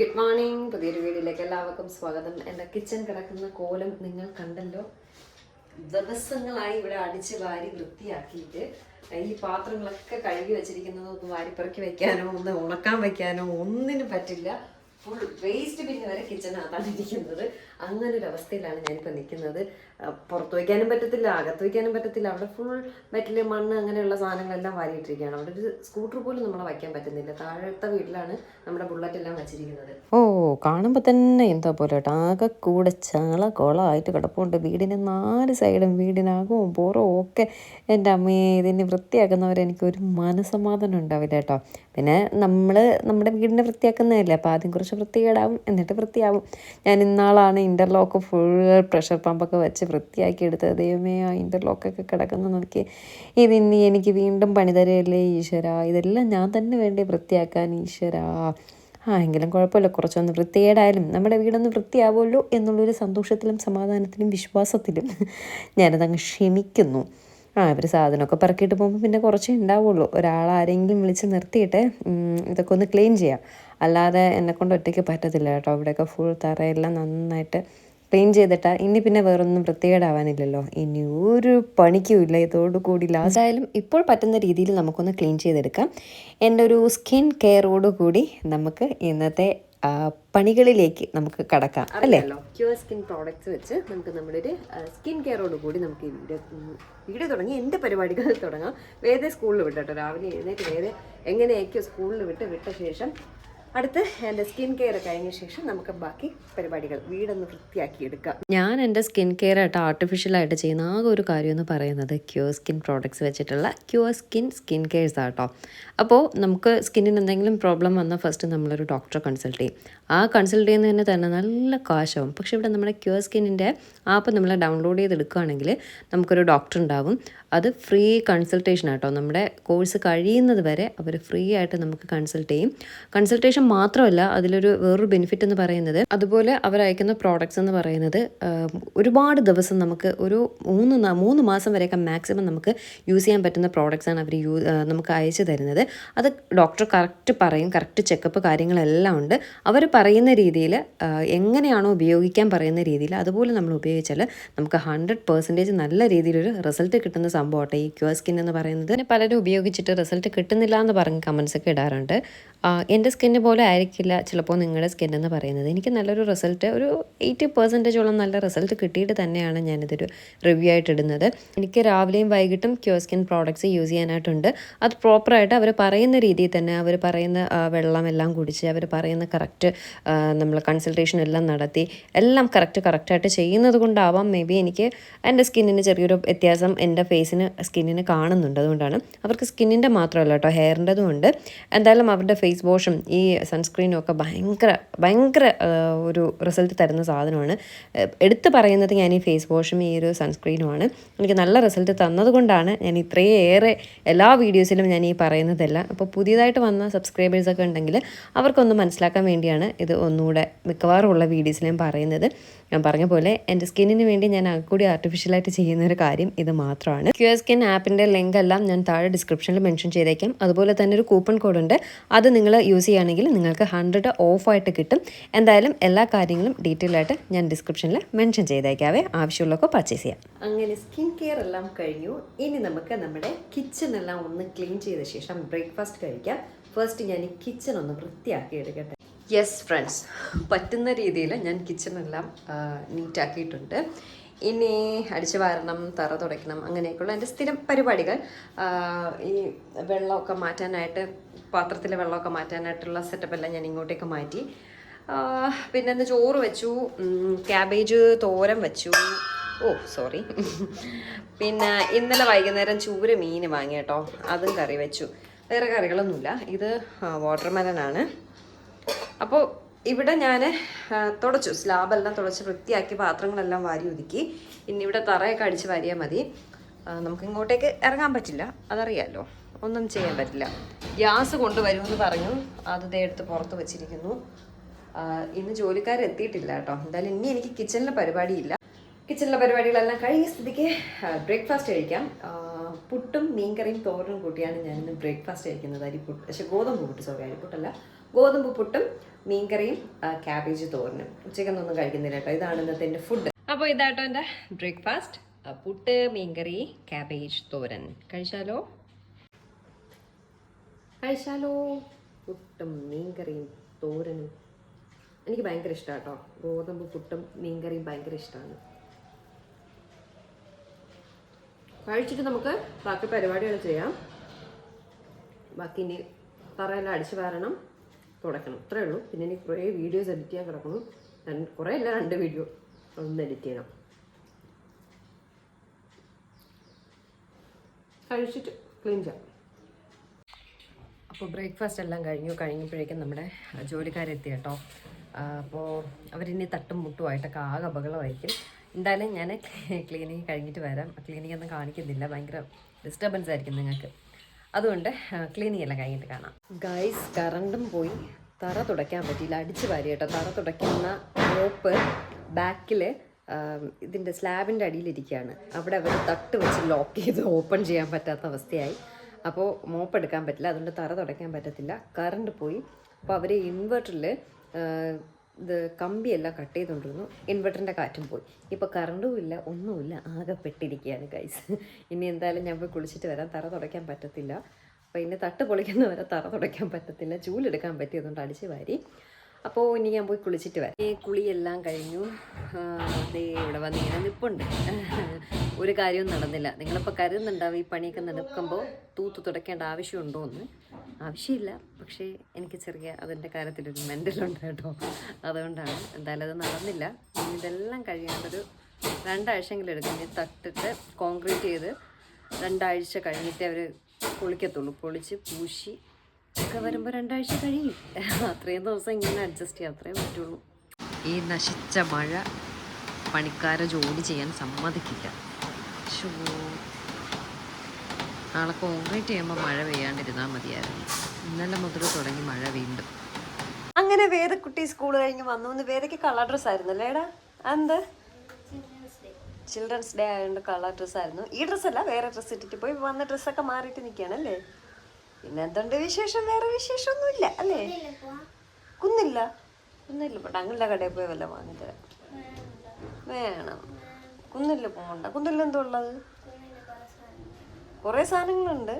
Good morning പുതിയൊരു വീഡിയോയിലേക്ക് എല്ലാവർക്കും സ്വാഗതം. എന്റെ കിച്ചൺ കിടക്കുന്ന കോലം നിങ്ങൾ കണ്ടല്ലോ. ദിവസങ്ങളായി ഇവിടെ അടിച്ച് വാരി വൃത്തിയാക്കിയിട്ട് ഈ പാത്രങ്ങളൊക്കെ കഴുകി വെച്ചിരിക്കുന്നത് ഒന്ന് വാരിപ്പറക്കി വെക്കാനോ ഒന്ന് ഉണക്കാൻ വെക്കാനോ ഒന്നിനും പറ്റില്ല. ഫുൾ വേസ്റ്റ് പിന്നെ വരെ കിച്ചണകത്താണ് ഇരിക്കുന്നത് അങ്ങനെ ഒരു അവസ്ഥയിലാണ് ഞാനിപ്പോൾ നിൽക്കുന്നത് പുറത്ത് വയ്ക്കാനും പറ്റത്തില്ല അകത്ത് വയ്ക്കാനും പറ്റത്തില്ല. അവിടെ ഫുൾ മെറ്റൽ മണ്ണ് അങ്ങനെയുള്ള സാധനങ്ങളെല്ലാം വാരിയിട്ടിരിക്കുകയാണ്. അവിടെ ഒരു സ്കൂട്ടർ പോലും നമ്മളെ വയ്ക്കാൻ പറ്റുന്നില്ല. താഴത്തെ വീട്ടിലാണ് നമ്മുടെ ബുള്ളറ്റ് എല്ലാം വെച്ചിരിക്കുന്നത്. ഓ കാണുമ്പോൾ തന്നെ എന്താ പോലെ ആകെ കൂടെ ചാള കുളമായിട്ട് കിടപ്പുണ്ട്. വീടിന് നാല് സൈഡും വീടിനകവും പുറവും ഒക്കെ എന്റെ അമ്മയെ ഇതിനെ വൃത്തിയാക്കുന്നവരെ എനിക്കൊരു മനസമാധാനം ഉണ്ടാവില്ല കേട്ടോ. പിന്നെ നമ്മൾ നമ്മുടെ വീടിനെ വൃത്തിയാക്കുന്നതല്ലേ അപ്പോൾ ആദ്യം കുറച്ച് വൃത്തികേടാവും എന്നിട്ട് വൃത്തിയാവും. ഞാൻ ഇന്നാളാണ് ഇന്റർലോക്ക് ഫുൾ പ്രഷർ പമ്പൊക്കെ വെച്ച് വൃത്തിയാക്കി എടുത്തത്. ദൈവമേ ആ ഇന്റർലോക്കൊക്കെ കിടക്കുന്ന നോക്കി. ഇതിനി എനിക്ക് വീണ്ടും പണി തരുകയല്ലേ ഈശ്വര? ഇതെല്ലാം ഞാൻ തന്നെ വേണ്ടി വൃത്തിയാക്കാൻ ഈശ്വര? ആ എങ്കിലും കുഴപ്പമില്ല. കുറച്ചൊന്ന് വൃത്തികേടായാലും നമ്മുടെ വീടൊന്ന് വൃത്തിയാവുമല്ലോ എന്നുള്ളൊരു സന്തോഷത്തിലും സമാധാനത്തിലും വിശ്വാസത്തിലും ഞാനതങ്ങ് ക്ഷമിക്കുന്നു. ആ ഇവർ സാധനമൊക്കെ പറക്കിയിട്ട് പോകുമ്പോൾ പിന്നെ കുറച്ചേ ഉണ്ടാവുള്ളൂ ഒരാളാരെങ്കിലും വിളിച്ച് നിർത്തിയിട്ട് ഇതൊക്കെ ഒന്ന് ക്ലീൻ ചെയ്യാം. അല്ലാതെ എന്നെക്കൊണ്ട് ഒറ്റയ്ക്ക് പറ്റത്തില്ല കേട്ടോ. ഇവിടെയൊക്കെ ഫുൾ തറയെല്ലാം നന്നായിട്ട് ക്ലീൻ ചെയ്തിട്ടാ. ഇനി പിന്നെ വേറൊന്നും വൃത്തികേടാവാനില്ലല്ലോ ഇനി ഒരു പണിക്കും ഇല്ല. ഇതോടുകൂടി ലാസ്റ്റായാലും ഇപ്പോൾ പറ്റുന്ന രീതിയിൽ നമുക്കൊന്ന് ക്ലീൻ ചെയ്തെടുക്കാം. എന്റെ ഒരു സ്കിൻ കെയറോടുകൂടി നമുക്ക് ഇന്നത്തെ പണികളിലേക്ക് നമുക്ക് കടക്കാം അല്ലേ? ക്യൂർ സ്കിൻ പ്രോഡക്റ്റ്സ് വെച്ച് നമുക്ക് നമ്മുടെ ഒരു സ്കിൻ കെയറോട് കൂടി നമുക്ക് വീഡിയോ തുടങ്ങി എന്റെ പരിപാടികൾ തുടങ്ങാം. വേദ സ്കൂളിൽ വിട്ടോ രാവിലെ എഴുന്നേറ്റ് വേദ എങ്ങനെയൊക്കെയോ സ്കൂളിൽ വിട്ട് വിട്ട ശേഷം അടുത്ത് എന്റെ സ്കിൻ കെയർ കഴിഞ്ഞ ശേഷം നമുക്ക് ബാക്കി പരിപാടികൾ വീടൊന്ന് വൃത്തിയാക്കി എടുക്കാം. ഞാൻ എന്റെ സ്കിൻ കെയർ ആയിട്ട് ആർട്ടിഫിഷ്യലായിട്ട് ചെയ്യുന്ന ആകെ ഒരു കാര്യം എന്ന് പറയുന്നത് ക്യൂർ സ്കിൻ പ്രോഡക്റ്റ്സ് വെച്ചിട്ടുള്ള ക്യൂർ സ്കിൻ സ്കിൻ കെയർസ് ആട്ടോ അപ്പോൾ നമുക്ക് സ്കിന്നിന് എന്തെങ്കിലും പ്രോബ്ലം വന്നാൽ ഫസ്റ്റ് നമ്മളൊരു ഡോക്ടറെ കൺസൾട്ട് ചെയ്യും. ആ കൺസൾട്ട് ചെയ്യുന്നതിന് തന്നെ നല്ല കാശാവും. പക്ഷേ ഇവിടെ നമ്മുടെ ക്യൂർ സ്കിന്നിന്റെ ആപ്പ് നമ്മൾ ഡൗൺലോഡ് ചെയ്തെടുക്കുകയാണെങ്കിൽ നമുക്കൊരു ഡോക്ടർ ഉണ്ടാവും. അത് ഫ്രീ കൺസൾട്ടേഷൻ ആട്ടോ. നമ്മുടെ കോഴ്സ് കഴിയുന്നത് വരെ അവർ ഫ്രീ ആയിട്ട് നമുക്ക് കൺസൾട്ട് ചെയ്യും. കൺസൾട്ടേഷൻ മാത്രമല്ല അതിലൊരു വേറൊരു ബെനിഫിറ്റ് എന്ന് പറയുന്നത് അതുപോലെ അവർ അയക്കുന്ന പ്രോഡക്ട്സ് എന്ന് പറയുന്നത് ഒരുപാട് ദിവസം നമുക്ക് ഒരു മൂന്ന് മൂന്ന് മാസം വരെയൊക്കെ മാക്സിമം നമുക്ക് യൂസ് ചെയ്യാൻ പറ്റുന്ന പ്രോഡക്ട്സ് ആണ് അവർ യൂ നമുക്ക് അയച്ചു തരുന്നത്. അത് ഡോക്ടർ കറക്റ്റ് പറയും കറക്റ്റ് ചെക്കപ്പ് കാര്യങ്ങളെല്ലാം ഉണ്ട്. അവർ പറയുന്ന രീതിയിൽ എങ്ങനെയാണോ ഉപയോഗിക്കാൻ പറയുന്ന രീതിയിൽ അതുപോലെ നമ്മൾ ഉപയോഗിച്ചാൽ നമുക്ക് ഹൺഡ്രഡ് പെർസെന്റേജ് നല്ല രീതിയിലൊരു റിസൾട്ട് കിട്ടുന്ന സംഭവമാട്ടെ ഈ ക്യൂർ സ്കിൻ എന്ന് പറയുന്നത് പിന്നെ പലരും ഉപയോഗിച്ചിട്ട് റിസൾട്ട് കിട്ടുന്നില്ല എന്ന് പറഞ്ഞ് കമൻസ് ഒക്കെ ഇടാറുണ്ട്. എന്റെ സ്കിന്ന് പോലെ ആയിരിക്കില്ല ചിലപ്പോൾ നിങ്ങളുടെ സ്കിൻ എന്ന് പറയുന്നത്. എനിക്ക് നല്ലൊരു റിസൾട്ട് ഒരു എയ്റ്റി പെർസെന്റേജോളം നല്ല റിസൾട്ട് കിട്ടിയിട്ട് തന്നെയാണ് ഞാനിതൊരു റിവ്യൂ ആയിട്ട് ഇടുന്നത്. എനിക്ക് രാവിലെയും വൈകിട്ടും ക്യൂർ സ്കിൻ പ്രോഡക്ട്സ് യൂസ് ചെയ്യാനായിട്ടുണ്ട്. അത് പ്രോപ്പറായിട്ട് അവർ പറയുന്ന രീതിയിൽ തന്നെ അവർ പറയുന്ന വെള്ളം എല്ലാം കുടിച്ച് അവർ പറയുന്ന കറക്റ്റ് നമ്മൾ കൺസൾട്ടേഷൻ എല്ലാം നടത്തി എല്ലാം കറക്റ്റ് കറക്റ്റായിട്ട് ചെയ്യുന്നത് കൊണ്ടാവാം. മേ ബി എനിക്ക് എന്റെ സ്കിന്നിന് ചെറിയൊരു വ്യത്യാസം എന്റെ ഫേസിന് സ്കിന്നിന് കാണുന്നുണ്ട്. അതുകൊണ്ടാണ് അവർക്ക് സ്കിന്നിന്റെ മാത്രമല്ല കേട്ടോ ഹെയറിന്റെതും ഉണ്ട്. എന്തായാലും അവരുടെ ഫേസ് വാഷും ഈ സൺസ്ക്രീനും ഒക്കെ ഭയങ്കര ഭയങ്കര ഒരു റിസൾട്ട് തരുന്ന സാധനമാണ്. എടുത്തു പറയുന്നത് ഞാൻ ഈ ഫേസ് വാഷും ഈ ഒരു സൺസ്ക്രീനുമാണ്. എനിക്ക് നല്ല റിസൾട്ട് തന്നതുകൊണ്ടാണ് ഞാൻ ഇത്രയേറെ എല്ലാ വീഡിയോസിലും ഞാൻ ഈ പറയുന്നതല്ല. അപ്പോൾ പുതിയതായിട്ട് വന്ന സബ്സ്ക്രൈബേഴ്സൊക്കെ ഉണ്ടെങ്കിൽ അവർക്കൊന്ന് മനസ്സിലാക്കാൻ വേണ്ടിയാണ് ഇത് ഒന്നുകൂടെ മിക്കവാറും ഉള്ള വീഡിയോസിൽ ഞാൻ പറയുന്നത്. ഞാൻ പറഞ്ഞ പോലെ എന്റെ സ്കിന്നിന് വേണ്ടി ഞാൻ കൂടി ആർട്ടിഫിഷ്യലായിട്ട് ചെയ്യുന്ന ഒരു കാര്യം ഇത് മാത്രമാണ്. ക്യു എസ് കെൻ ആപ്പിന്റെ ലിങ്ക് എല്ലാം ഞാൻ താഴെ ഡിസ്ക്രിപ്ഷനിൽ മെൻഷൻ ചെയ്തേക്കാം. അതുപോലെ തന്നെ ഒരു കൂപ്പൺ കോഡ് ഉണ്ട്. അത് നിങ്ങൾ യൂസ് ചെയ്യുകയാണെങ്കിൽ നിങ്ങൾക്ക് ഹൺഡ്രഡ് ഓഫായിട്ട് കിട്ടും. എന്തായാലും എല്ലാ കാര്യങ്ങളും ഡീറ്റെയിൽ ആയിട്ട് ഞാൻ ഡിസ്ക്രിപ്ഷനിൽ മെൻഷൻ ചെയ്തേക്കാവേ. ആവശ്യമുള്ളൊക്കെ പർച്ചേസ് ചെയ്യാം. അങ്ങനെ സ്കിൻ കെയർ എല്ലാം കഴിഞ്ഞു. ഇനി നമുക്ക് നമ്മുടെ കിച്ചൺ എല്ലാം ഒന്ന് ക്ലീൻ ചെയ്ത ശേഷം ബ്രേക്ക്ഫാസ്റ്റ് കഴിക്കാം. ഫസ്റ്റ് ഞാൻ ഈ കിച്ചൺ ഒന്ന് വൃത്തിയാക്കി എടുക്കട്ടെ. യെസ് ഫ്രണ്ട്സ് പറ്റുന്ന രീതിയിൽ ഞാൻ കിച്ചണെല്ലാം നീറ്റാക്കിയിട്ടുണ്ട് ഇനി അടിച്ചു വാരണം തറ തുടയ്ക്കണം അങ്ങനെയൊക്കെയുള്ള എന്റെ സ്ഥിരം പരിപാടികൾ. ഈ വെള്ളമൊക്കെ മാറ്റാനായിട്ട് പാത്രത്തിലെ വെള്ളമൊക്കെ മാറ്റാനായിട്ടുള്ള സെറ്റപ്പെല്ലാം ഞാൻ ഇങ്ങോട്ടേക്ക് മാറ്റി. പിന്നെ എന്താ ചോറ് വെച്ചു ക്യാബേജ് തോരൻ വെച്ചു. ഓ സോറി പിന്നെ ഇന്നലെ വൈകുന്നേരം ചൂര മീൻ വാങ്ങി കേട്ടോ. അതും കറി വെച്ചു. വേറെ കറികളൊന്നുമില്ല. ഇത് വാട്ടർമെലനാണ് അപ്പോൾ ഇവിടെ ഞാൻ തുടച്ചു. സ്ലാബെല്ലാം തുടച്ച് വൃത്തിയാക്കി പാത്രങ്ങളെല്ലാം വാരി ഒതുക്കി. ഇനി ഇവിടെ തറയൊക്കെ അടിച്ച് വാരിയാൽ മതി. നമുക്ക് ഇങ്ങോട്ടേക്ക് ഇറങ്ങാൻ പറ്റില്ല. അതറിയാമല്ലോ ഒന്നും ചെയ്യാൻ പറ്റില്ല. ഗ്യാസ് കൊണ്ടുവരുമെന്ന് പറഞ്ഞു. അത് എടുത്ത് പുറത്ത് വെച്ചിരിക്കുന്നു. ഇന്ന് ജോലിക്കാരെത്തിയിട്ടില്ല കേട്ടോ. എന്തായാലും ഇനി എനിക്ക് കിച്ചണിലെ പരിപാടിയില്ല. കിച്ചണിലെ പരിപാടികളെല്ലാം കഴിഞ്ഞ സ്ഥിതിക്ക് ബ്രേക്ക്ഫാസ്റ്റ് കഴിക്കാം. പുട്ടും മീൻകറിയും തോരനും കൂട്ടിയാണ് ഞാൻ ഇന്ന് ബ്രേക്ക്ഫാസ്റ്റ് കഴിക്കുന്നത് അരിപ്പുട്ട് പക്ഷേ ഗോതമ്പ് പുട്ട് സോറി അരിപ്പുട്ടല്ല ഗോതമ്പ് പുട്ടും മീൻകറിയും ക്യാബേജ് തോരനും. ഉച്ചക്കൊന്നും കഴിക്കുന്നില്ല കേട്ടോ. ഇതാണ് ഇന്നത്തെ എന്റെ ഫുഡ് അപ്പോൾ ഇതാട്ടോ എന്റെ ബ്രേക്ക്ഫാസ്റ്റ് പുട്ട് മീൻകറി ക്യാബേജ് തോരൻ. കഴിച്ചാലോ? കഴിച്ചാലോ? പുട്ടും മീൻകറിയും തോരനും. എനിക്ക് ഭയങ്കര ഇഷ്ടമാണ് കേട്ടോ. ഗോതമ്പ് പുട്ടും മീൻകറിയും ഭയങ്കര ഇഷ്ടമാണ് കഴിച്ചിട്ട് നമുക്ക് ബാക്കി പരിപാടികൾ ചെയ്യാം. ബാക്കി ഇനി തറയെല്ലാം അടിച്ചു വാരണം തുടക്കണം അത്രേ ഉള്ളൂ. പിന്നെ ഇനി കുറേ വീഡിയോസ് എഡിറ്റ് ചെയ്യാൻ കിടക്കുന്നു. കുറേ അല്ല രണ്ട് വീഡിയോ ഒന്ന് എഡിറ്റ് ചെയ്യണം. കഴിച്ചിട്ട് ക്ലീൻ ചെയ്യാം. അപ്പോൾ ബ്രേക്ക്ഫാസ്റ്റ് എല്ലാം കഴിഞ്ഞു. കഴിഞ്ഞപ്പോഴേക്കും നമ്മുടെ ജോലിക്കാരെത്തി കേട്ടോ. അപ്പോൾ അവരിനി തട്ടും മുട്ടുമായിട്ടൊക്കെ ആകെ അപകടമായിരിക്കും എന്തായാലും ഞാൻ ക്ലീനിങ് കഴിഞ്ഞിട്ട് വരാം. ക്ലീനിങ് ഒന്നും കാണിക്കുന്നില്ല. ഭയങ്കര ഡിസ്റ്റർബൻസ് ആയിരിക്കും നിങ്ങൾക്ക്. അതുകൊണ്ട് ക്ലീനിങ് എല്ലാം കഴിഞ്ഞിട്ട് കാണാം. ഗൈസ് കറണ്ടും പോയി. തറ തുടയ്ക്കാൻ പറ്റിയില്ല. അടിച്ച് വാരി കേട്ടോ. തറ തുടയ്ക്കുന്ന റോപ്പ് ബാക്കിൽ ഇതിന്റെ സ്ലാബിന്റെ അടിയിലിരിക്കുകയാണ്. അവിടെ അവർ തട്ട് വെച്ച് ലോക്ക് ചെയ്ത് ഓപ്പൺ ചെയ്യാൻ പറ്റാത്ത അവസ്ഥയായി. അപ്പോൾ മോപ്പ് എടുക്കാൻ പറ്റില്ല. അതുകൊണ്ട് തറ തുടയ്ക്കാൻ പറ്റത്തില്ല. കറണ്ട് പോയി. അപ്പോൾ അവർ ഇൻവെർട്ടറിൽ ഇത് കമ്പിയെല്ലാം കട്ട് ചെയ്തുകൊണ്ടിരുന്നു ഇൻവെർട്ടറിന്റെ കാറ്റും പോയി. ഇപ്പോൾ കറണ്ടും ഇല്ല ഒന്നുമില്ല. ആകെ പെട്ടിരിക്കുകയാണ് ഗൈസ് ഇനി എന്തായാലും ഞാൻ പോയി കുളിച്ചിട്ട് വരാം. തറ തുടയ്ക്കാൻ പറ്റത്തില്ല. അപ്പോൾ ഇനി തട്ട് പൊളിക്കുന്നവരെ തറ തുടയ്ക്കാൻ പറ്റത്തില്ല. ചൂലെടുക്കാൻ പറ്റിയതുകൊണ്ട് അടിച്ച് വാരി. അപ്പോൾ ഇനി ഞാൻ പോയി കുളിച്ചിട്ട് വരാം. ഈ കുളിയെല്ലാം കഴിഞ്ഞു. ദേ ഇവിടെ വന്ന് ഇങ്ങനെ നിൽപ്പുണ്ട് ഒരു കാര്യവും നടന്നില്ല. നിങ്ങളിപ്പോൾ കരുതുന്നുണ്ടാവും ഈ പണിയൊക്കെ നടക്കുമ്പോൾ തൂത്ത് തുടയ്ക്കേണ്ട ആവശ്യമുണ്ടോ എന്ന്. ആവശ്യമില്ല. പക്ഷേ എനിക്ക് ചെറിയ അതിന്റെ കാര്യത്തിലൊരു മെന്റലുണ്ട് കേട്ടോ. അതുകൊണ്ടാണ് എന്തായാലും അത് നടന്നില്ല. ഇനി ഇതെല്ലാം കഴിയാണ്ടൊരു രണ്ടാഴ്ചയെങ്കിലും എടുക്കും. ഇനി തട്ടിട്ട് കോൺക്രീറ്റ് ചെയ്ത് രണ്ടാഴ്ച കഴിഞ്ഞിട്ടേ അവർ പൊളിക്കത്തുള്ളൂ പൊളിച്ച് പൂശി ഒക്കെ വരുമ്പോൾ രണ്ടാഴ്ച കഴിയും. അത്രയും ദിവസം ഇങ്ങനെ അഡ്ജസ്റ്റ് ചെയ്യാം. അത്രയും പറ്റുള്ളൂ. ഈ നശിച്ച മഴ പണിക്കാരെ ജോലി ചെയ്യാൻ സമ്മതിക്കില്ല. നാളെ കോൺക്രീറ്റ് ചെയ്യുമ്പോൾ മഴ പെയ്യാണ്ടിരുന്നാൽ മതിയായിരുന്നു. ഇന്നലെ മുതൽ തുടങ്ങി മഴ വീണ്ടും. അങ്ങനെ വേദക്കുട്ടി സ്കൂൾ കഴിഞ്ഞ് വന്നു. എന്ന് വേദയ്ക്ക് കളർ ഡ്രസ് ആയിരുന്നു അല്ലേടാ എന്ത് ചിൽഡ്രൻസ് ഡേ ആയതുകൊണ്ട് കളർ ഡ്രസ് ആയിരുന്നു. ഈ ഡ്രസ്സല്ല വേറെ ഡ്രസ്സ് ഇട്ടിട്ട് പോയി വന്ന ഡ്രസ്സൊക്കെ മാറിയിട്ട് നിൽക്കുകയാണല്ലേ പിന്നെ എന്തുണ്ട് വിശേഷം? വേറെ വിശേഷമൊന്നുമില്ല അല്ലേ? കുന്നില്ല. കുന്നില്ല. പോട്ടെ അങ്ങുള്ള കടയിൽ പോയി വല്ല വാങ്ങിത്തരാം. വേണം. കുന്നില്ല പോകണ്ട കുന്നില്ല എന്തോ ഉള്ളത്? കുറേ സാധനങ്ങളുണ്ട്.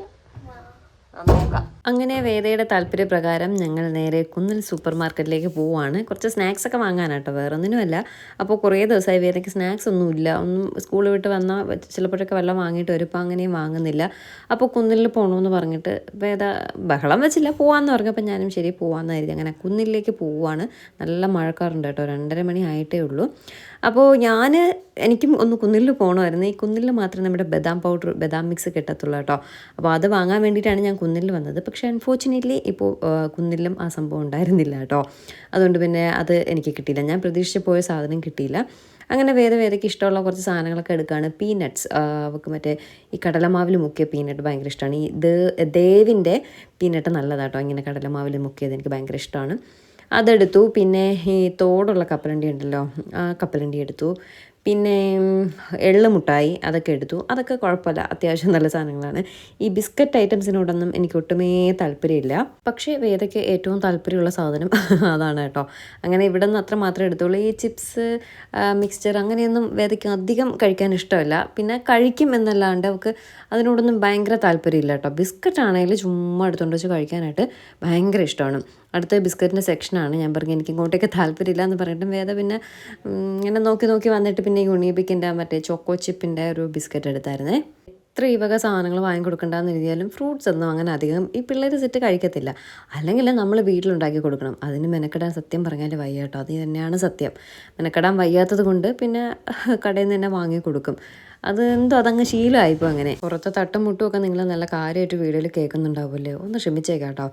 അങ്ങനെ വേദയുടെ താല്പര്യപ്രകാരം ഞങ്ങൾ നേരെ കുന്നിൽ സൂപ്പർ മാർക്കറ്റിലേക്ക് പോവുകയാണ് കുറച്ച് സ്നാക്സ് ഒക്കെ വാങ്ങാനാട്ടോ വേറെ ഒന്നിനുമല്ല അപ്പോൾ കുറേ ദിവസമായി വേദയ്ക്ക് സ്നാക്സ് ഒന്നുമില്ല ഒന്നും സ്കൂൾ വിട്ട് വന്നാൽ ചിലപ്പോഴൊക്കെ വെള്ളം വാങ്ങിയിട്ട് വരും. ഇപ്പോൾ അങ്ങനെയും വാങ്ങുന്നില്ല. അപ്പോൾ കുന്നിൽ പോകണമെന്ന് പറഞ്ഞിട്ട് വേദ ബഹളം വെച്ചില്ല പോവാന്ന് പറഞ്ഞപ്പോൾ ഞാനും ശരി പോകാമെന്ന് കരുതി. അങ്ങനെ കുന്നിലേക്ക് പോവുകയാണ് നല്ല മഴക്കാറുണ്ട് കേട്ടോ. രണ്ടര മണി ആയിട്ടേ ഉള്ളൂ. അപ്പോൾ ഞാൻ എനിക്കും ഒന്ന് കുന്നിൽ പോകണമായിരുന്നു ഈ കുന്നിൽ മാത്രമേ നമ്മുടെ ബദാം പൗഡർ ബദാം മിക്സ് കിട്ടത്തുള്ളൂ കേട്ടോ. അപ്പോൾ അത് വാങ്ങാൻ വേണ്ടിയിട്ടാണ് ഞാൻ കുന്നിൽ വന്നത്. പക്ഷേ അൺഫോർച്ചുനേറ്റ്ലി ഇപ്പോൾ കുന്നിലും ആ സംഭവം ഉണ്ടായിരുന്നില്ല കേട്ടോ. അതുകൊണ്ട് പിന്നെ അത് എനിക്ക് കിട്ടിയില്ല. ഞാൻ പ്രതീക്ഷിച്ച് പോയ സാധനം കിട്ടിയില്ല. അങ്ങനെ വേറെ വേദയ്ക്ക് ഇഷ്ടമുള്ള കുറച്ച് സാധനങ്ങളൊക്കെ എടുക്കുകയാണ് പീനട്ട്സ് അവൾക്ക് മറ്റേ ഈ കടലമാവിൽ മുക്കിയ പീനട്ട് ഭയങ്കര ഇഷ്ടമാണ് ഈ ദേ- ദേവിന്റെ പീനട്ട് നല്ലതാട്ടോ ഇങ്ങനെ കടലമാവിൽ മുക്കിയത് എനിക്ക് ഭയങ്കര ഇഷ്ടമാണ് അതെടുത്തു. പിന്നെ ഈ തോടുള്ള കപ്പലണ്ടി ഉണ്ടല്ലോ ആ കപ്പലണ്ടി എടുത്തു. പിന്നെ എള്ള് മുട്ടായി അതൊക്കെ എടുത്തു. അതൊക്കെ കുഴപ്പമില്ല. അത്യാവശ്യം നല്ല സാധനങ്ങളാണ്. ഈ ബിസ്ക്കറ്റ് ഐറ്റംസിനോടൊന്നും എനിക്ക് ഒട്ടുമേ താല്പര്യമില്ല. പക്ഷേ വേദയ്ക്ക് ഏറ്റവും താല്പര്യമുള്ള സാധനം അതാണ് കേട്ടോ. അങ്ങനെ ഇവിടെ നിന്ന് അത്ര മാത്രമേ എടുത്തുള്ളൂ. ഈ ചിപ്സ് മിക്സ്ചർ അങ്ങനെയൊന്നും വേദയ്ക്ക് അധികം കഴിക്കാൻ ഇഷ്ടമല്ല. പിന്നെ കഴിക്കും എന്നല്ലാണ്ട് അവൾക്ക് അതിനോടൊന്നും ഭയങ്കര താല്പര്യമില്ല കേട്ടോ. ബിസ്ക്കറ്റ് ആണെങ്കിൽ ചുമ്മാ എടുത്തുകൊണ്ട് വെച്ച് കഴിക്കാനായിട്ട് ഭയങ്കര ഇഷ്ടമാണ്. അടുത്ത ബിസ്ക്കറ്റിന്റെ സെക്ഷനാണ്. ഞാൻ പറഞ്ഞു എനിക്ക് ഇങ്ങോട്ടേക്ക് താല്പര്യമില്ല എന്ന് പറഞ്ഞിട്ടും വേദ പിന്നെ ഇങ്ങനെ നോക്കി നോക്കി വന്നിട്ട് പിന്നെ ഈ ഉണിയപ്പിക്കിന്റെ മറ്റേ ചോക്കോ ചിപ്പിന്റെ ഒരു ബിസ്ക്കറ്റ് എടുത്തായിരുന്നേ. എത്ര ഈ വക സാധനങ്ങൾ വാങ്ങി കൊടുക്കണ്ടെന്ന് എഴുതിയാലും ഫ്രൂട്ട്സ് ഒന്നും അങ്ങനെ അധികം ഈ പിള്ളേർ സെറ്റ് കഴിക്കത്തില്ല. അല്ലെങ്കിൽ നമ്മൾ വീട്ടിലുണ്ടാക്കി കൊടുക്കണം. അതിന് മെനക്കെടാൻ സത്യം പറഞ്ഞാൽ വയ്യ കേട്ടോ. അത് തന്നെയാണ് സത്യം. മെനക്കെടാൻ വയ്യാത്തത് കൊണ്ട് പിന്നെ കടയിൽ നിന്ന് തന്നെ വാങ്ങി കൊടുക്കും. അത് എന്തോ അതങ്ങ് ശീലമായിപ്പോൾ അങ്ങനെ. പുറത്ത് തട്ടും മുട്ടും ഒക്കെ നിങ്ങൾ നല്ല കാര്യമായിട്ട് വീഡിയോയിൽ കേൾക്കുന്നുണ്ടാവുമല്ലേ? ഒന്ന് ക്ഷമിച്ചേക്കാം കേട്ടോ.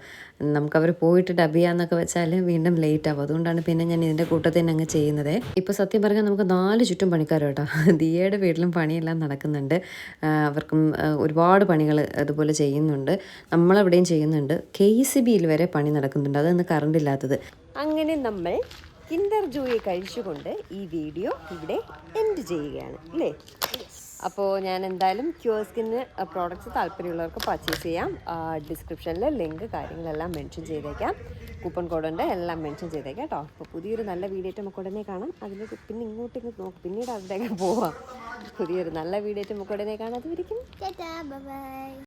നമുക്കവർ പോയിട്ട് ഡബ് ചെയ്യാന്നൊക്കെ വെച്ചാൽ വീണ്ടും ലേറ്റ് ആവും. അതുകൊണ്ടാണ് പിന്നെ ഞാൻ ഇതിന്റെ കൂട്ടത്തിൽ തന്നെ അങ്ങ് ചെയ്യുന്നത്. ഇപ്പോൾ സത്യം പറഞ്ഞാൽ നമുക്ക് നാല് ചുറ്റും പണിക്കാർ കേട്ടോ. ദിയയുടെ വീട്ടിലും പണിയെല്ലാം നടക്കുന്നുണ്ട്. അവർക്കും ഒരുപാട് പണികൾ അതുപോലെ ചെയ്യുന്നുണ്ട്. നമ്മളെവിടെയും ചെയ്യുന്നുണ്ട്. കെ സി ബിയിൽ വരെ പണി നടക്കുന്നുണ്ട്. അതൊന്ന് കറണ്ട് ഇല്ലാത്തത്. അങ്ങനെ നമ്മൾ കിൻഡർ ജോയി കഴിച്ചുകൊണ്ട് ഈ വീഡിയോ ഇവിടെ എൻഡ് ചെയ്യുകയാണ് അല്ലേ? അപ്പോൾ ഞാൻ എന്തായാലും ക്യൂർ സ്കിന്ന് പ്രോഡക്റ്റ്സ് താല്പര്യമുള്ളവർക്ക് പർച്ചേസ് ചെയ്യാം. ഡിസ്ക്രിപ്ഷനിൽ ലിങ്ക് കാര്യങ്ങളെല്ലാം മെൻഷൻ ചെയ്തേക്കാം. കൂപ്പൺ കോഡുണ്ട് എല്ലാം മെൻഷൻ ചെയ്തേക്കാം കേട്ടോ. അപ്പോൾ പുതിയൊരു നല്ല വീഡിയോ നമുക്ക് ഉടനെ കാണാം. അതിലേക്ക് പിന്നെ ഇങ്ങോട്ട് ഇങ്ങോട്ട് നോക്കും പിന്നീട് അവിടേക്ക് പോവാം. പുതിയൊരു നല്ല വീഡിയോ നമുക്ക് ഉടനെ കാണാം. അതുവരിക്കും. Ta-ta, bye-bye.